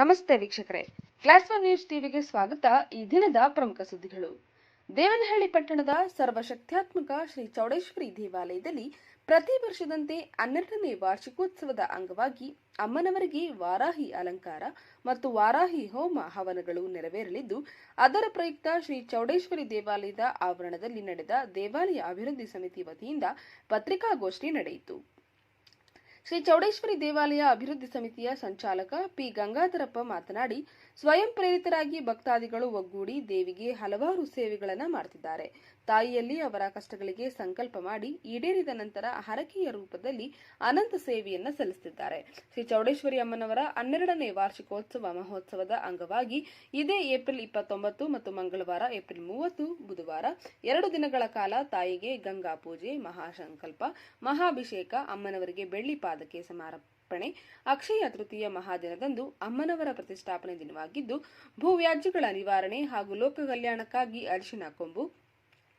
ನಮಸ್ತೆ ವೀಕ್ಷಕರೇ. Class one news ಟಿವಿಗೆ ಸ್ವಾಗತ. ಈ ದಿನದ ಪ್ರಮುಖ ಸುದ್ದಿಗಳು. ದೇವನಹಳ್ಳಿ ಪಟ್ಟಣದ ಸರ್ವಶಕ್ತ್ಯಾತ್ಮಕ ಶ್ರೀ ಚೌಡೇಶ್ವರಿ ದೇವಾಲಯದಲ್ಲಿ ಪ್ರತಿ ವರ್ಷದಂತೆ ಹನ್ನೆರಡನೇ ವಾರ್ಷಿಕೋತ್ಸವದ ಅಂಗವಾಗಿ ಅಮ್ಮನವರಿಗೆ ವಾರಾಹಿ ಅಲಂಕಾರ ಮತ್ತು ವಾರಾಹಿ ಹೋಮ ಹವನಗಳು ನೆರವೇರಲಿದ್ದು, ಅದರ ಪ್ರಯುಕ್ತ ಶ್ರೀ ಚೌಡೇಶ್ವರಿ ದೇವಾಲಯದ ಆವರಣದಲ್ಲಿ ನಡೆದ ದೇವಾಲಯ ಅಭಿವೃದ್ಧಿ ಸಮಿತಿ ವತಿಯಿಂದ ಪತ್ರಿಕಾಗೋಷ್ಠಿ ನಡೆಯಿತು. ಶ್ರೀ ಚೌಡೇಶ್ವರಿ ದೇವಾಲಯ ಅಭಿವೃದ್ಧಿ ಸಮಿತಿಯ ಸಂಚಾಲಕ ಪಿ ಗಂಗಾಧರಪ್ಪ ಮಾತನಾಡಿ ಸ್ವಯಂ ಪ್ರೇರಿತರಾಗಿ ಭಕ್ತಾದಿಗಳು ಒಗ್ಗೂಡಿ ದೇವಿಗೆ ಹಲವಾರು ಸೇವೆಗಳನ್ನು ಮಾಡ್ತಿದ್ದಾರೆ. ತಾಯಿಯಲ್ಲಿ ಅವರ ಕಷ್ಟಗಳಿಗೆ ಸಂಕಲ್ಪ ಮಾಡಿ ಈಡೇರಿದ ನಂತರ ಹರಕೆಯ ರೂಪದಲ್ಲಿ ಅನಂತ ಸೇವೆಯನ್ನು ಸಲ್ಲಿಸುತ್ತಿದ್ದಾರೆ ಶ್ರೀ ಚೌಡೇಶ್ವರಿ ಅಮ್ಮನವರ ಹನ್ನೆರಡನೇ ವಾರ್ಷಿಕೋತ್ಸವ ಮಹೋತ್ಸವದ ಅಂಗವಾಗಿ ಇದೇ ಏಪ್ರಿಲ್ ಇಪ್ಪತ್ತೊಂಬತ್ತು ಮತ್ತು ಮಂಗಳವಾರ ಏಪ್ರಿಲ್ ಮೂವತ್ತು, ಬುಧವಾರ ಎರಡು ದಿನಗಳ ಕಾಲ ತಾಯಿಗೆ ಗಂಗಾ ಪೂಜೆ, ಮಹಾಸಂಕಲ್ಪ, ಮಹಾಭಿಷೇಕ, ಅಮ್ಮನವರಿಗೆ ಬೆಳ್ಳಿ ಪಾದಕೆ ಸಮರ್ಪಣೆ ಅಕ್ಷಯ ತೃತೀಯ ಮಹಾದಿನದಂದು ಅಮ್ಮನವರ ಪ್ರತಿಷ್ಠಾಪನೆ ದಿನವಾಗಿದ್ದು ಭೂವ್ಯಾಜ್ಯಗಳ ನಿವಾರಣೆ ಹಾಗೂ ಲೋಕ ಕಲ್ಯಾಣಕ್ಕಾಗಿ ಅರಿಶಿನ ಕೊಂಬು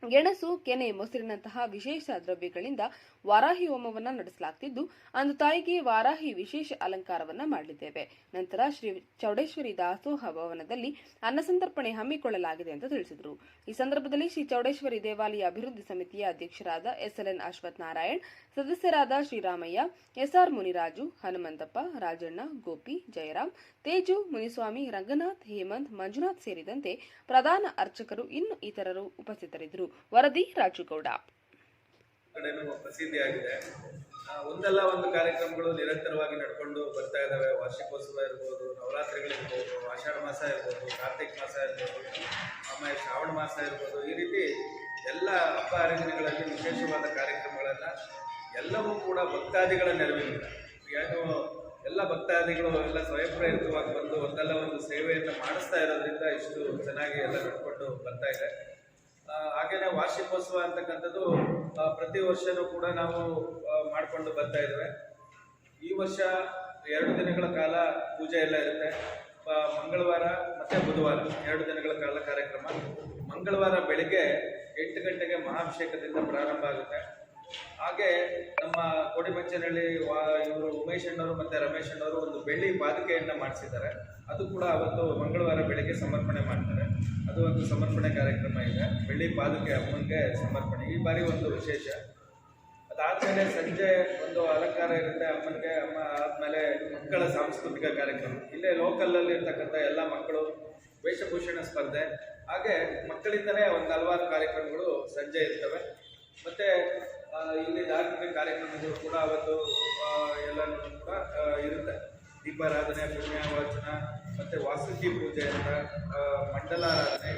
ಗೆಣಸು, ಕೆನೆ, ಮೊಸರಿನಂತಹ ವಿಶೇಷ ದ್ರವ್ಯಗಳಿಂದ ವಾರಾಹಿ ಹೋಮವನ್ನು ನಡೆಸಲಾಗ್ತಿದ್ದು, ಅಂದು ತಾಯಿಗೆ ವಾರಾಹಿ ವಿಶೇಷ ಅಲಂಕಾರವನ್ನ ಮಾಡಲಿದ್ದೇವೆ. ನಂತರ ಶ್ರೀ ಚೌಡೇಶ್ವರಿ ದಾಸೋಹ ಭವನದಲ್ಲಿ ಅನ್ನಸಂತರ್ಪಣೆ ಹಮ್ಮಿಕೊಳ್ಳಲಾಗಿದೆ ಅಂತ ತಿಳಿಸಿದರು. ಈ ಸಂದರ್ಭದಲ್ಲಿ ಶ್ರೀ ಚೌಡೇಶ್ವರಿ ದೇವಾಲಯ ಅಭಿವೃದ್ಧಿ ಸಮಿತಿಯ ಅಧ್ಯಕ್ಷರಾದ S L N Ashwath Narayan, ಸದಸ್ಯರಾದ ಶ್ರೀರಾಮಯ್ಯ, ಎಸ್ಆರ್ ಮುನಿರಾಜು, ಹನುಮಂತಪ್ಪ, ರಾಜಣ್ಣ, ಗೋಪಿ, ಜಯರಾಮ್, ತೇಜು, ಮುನಿಸ್ವಾಮಿ, ರಂಗನಾಥ್, ಹೇಮಂತ್, ಮಂಜುನಾಥ್ ಸೇರಿದಂತೆ ಪ್ರಧಾನ ಅರ್ಚಕರು ಇನ್ನು ಇತರರು ಉಪಸ್ಥಿತರಿದ್ದರು. ವರದಿ ರಾಜುಗೌಡ. ಒಂದಲ್ಲ ಒಂದು ಕಾರ್ಯಕ್ರಮಗಳು ನಿರಂತರವಾಗಿ ನಡ್ಕೊಂಡು ಬರ್ತಾ ಇದ್ದಾವೆ ವಾರ್ಷಿಕೋತ್ಸವ ಇರ್ಬೋದು ನವರಾತ್ರಿಗಳಿರ್ಬೋದು ಆಷಾಢ ಮಾಸ ಇರ್ಬೋದು, ಕಾರ್ತಿಕ ಮಾಸ ಇರ್ಬೋದು, ಆಮೇಲೆ ಶ್ರಾವಣ ಮಾಸ ಇರ್ಬೋದು. ಈ ರೀತಿ ಎಲ್ಲ ಹಬ್ಬ ಹರಿದಿನಗಳಲ್ಲಿ ವಿಶೇಷವಾದ ಕಾರ್ಯಕ್ರಮಗಳನ್ನು ಎಲ್ಲವೂ ಕೂಡ ಭಕ್ತಾದಿಗಳ ನೆರವಿನಿಂದ ಏನು ಎಲ್ಲ ಭಕ್ತಾದಿಗಳು ಎಲ್ಲ ಸ್ವಯಂಪ್ರೇರಿತವಾಗಿ ಬಂದು ಒಂದಲ್ಲ ಒಂದು ಸೇವೆಯನ್ನು ಮಾಡಿಸ್ತಾ ಇರೋದ್ರಿಂದ ಇಷ್ಟು ಚೆನ್ನಾಗಿ ಎಲ್ಲ ನಡ್ಕೊಂಡು ಬರ್ತಾ ಇದೆ. ಹಾಗೇನೆ ವಾರ್ಷಿಕೋತ್ಸವ ಅಂತಕ್ಕಂಥದ್ದು ಪ್ರತಿ ವರ್ಷನೂ ಕೂಡ ನಾವು ಮಾಡ್ಕೊಂಡು ಬರ್ತಾ ಇದ್ದೇವೆ. ಈ ವರ್ಷ ಎರಡು ದಿನಗಳ ಕಾಲ ಪೂಜೆ ಎಲ್ಲ ಇರುತ್ತೆ. ಮಂಗಳವಾರ ಮತ್ತೆ ಬುಧವಾರ ಎರಡು ದಿನಗಳ ಕಾಲ ಕಾರ್ಯಕ್ರಮ. ಮಂಗಳವಾರ ಬೆಳಿಗ್ಗೆ ಎಂಟು ಗಂಟೆಗೆ ಮಹಾಭಿಷೇಕದಿಂದ ಪ್ರಾರಂಭ ಆಗುತ್ತೆ. ಹಾಗೆ ನಮ್ಮ ಕೋಡಿಮಂಚನಹಳ್ಳಿ ವಾ, ಇವರು ಉಮೇಶ್ ಅಣ್ಣವರು ಮತ್ತು ರಮೇಶ್ ಅಣ್ಣವರು ಒಂದು ಬೆಳ್ಳಿ ಪಾದುಕೆಯನ್ನು ಮಾಡಿಸಿದ್ದಾರೆ. ಅದು ಕೂಡ ಅವತ್ತು ಮಂಗಳವಾರ ಬೆಳಗ್ಗೆ ಸಮರ್ಪಣೆ ಮಾಡ್ತಾರೆ. ಅದು ಒಂದು ಸಮರ್ಪಣೆ ಕಾರ್ಯಕ್ರಮ ಇದೆ. ಬೆಳ್ಳಿ ಪಾದುಕೆ ಅಮ್ಮನಿಗೆ ಸಮರ್ಪಣೆ. ಈ ಬಾರಿ ಒಂದು ವಿಶೇಷ. ಅದಾದಮೇಲೆ ಸಂಜೆ ಒಂದು ಅಲಂಕಾರ ಇರುತ್ತೆ ಅಮ್ಮನಿಗೆ. ಅಮ್ಮ ಆದಮೇಲೆ ಮಕ್ಕಳ ಸಾಂಸ್ಕೃತಿಕ ಕಾರ್ಯಕ್ರಮ. ಇಲ್ಲೇ ಲೋಕಲಲ್ಲಿ ಇರ್ತಕ್ಕಂಥ ಎಲ್ಲ ಮಕ್ಕಳು ವೇಷಭೂಷಣ ಸ್ಪರ್ಧೆ. ಹಾಗೆ ಮಕ್ಕಳಿಂದಲೇ ಒಂದು ಹಲವಾರು ಕಾರ್ಯಕ್ರಮಗಳು ಸಂಜೆ ಇರ್ತವೆ. ಮತ್ತು ಇಲ್ಲಿ ಧಾರ್ಮಿಕ ಕಾರ್ಯಕ್ರಮಗಳು ಕೂಡ ಅವತ್ತು ಎಲ್ಲನೂ ಕೂಡ ಇರುತ್ತೆ. ದೀಪಾರಾಧನೆ ಪುಣ್ಯ ವಾಚನ ಮತ್ತು ವಾಸುಕಿ ಪೂಜೆ ಅಂತ ಮಂಡಲಾರಾಧನೆ